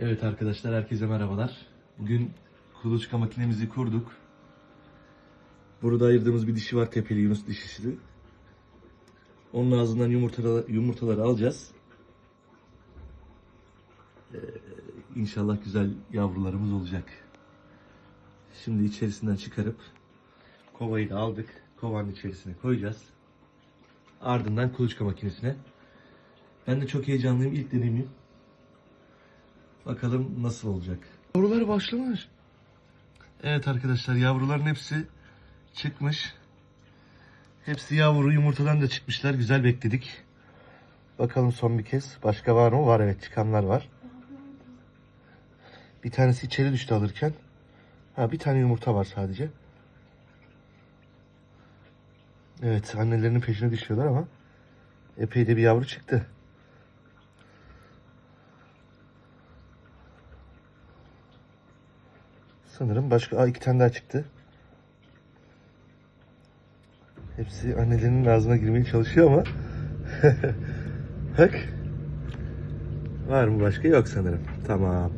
Evet arkadaşlar herkese merhabalar. Bugün kuluçka makinemizi kurduk. Burada ayırdığımız bir dişi var tepeli Yunus dişisi. Onun ağzından yumurtaları, yumurtaları alacağız. Ee, inşallah güzel yavrularımız olacak. Şimdi içerisinden çıkarıp kovayı da aldık. Kovanın içerisine koyacağız. Ardından kuluçka makinesine. Ben de çok heyecanlıyım. İlk deneyimim. Bakalım nasıl olacak. Yavrular başlamış. Evet arkadaşlar yavruların hepsi çıkmış. Hepsi yavru yumurtadan da çıkmışlar. Güzel bekledik. Bakalım son bir kez. Başka var mı? Var evet çıkanlar var. Bir tanesi içeri düştü alırken. Ha bir tane yumurta var sadece. Evet annelerinin peşine düşüyorlar ama epey de bir yavru çıktı. Sanırım başka Aa, iki tane daha çıktı. Hepsi annelerinin ağzına girmeye çalışıyor ama Bak. Var mı başka? Yok sanırım. Tamam.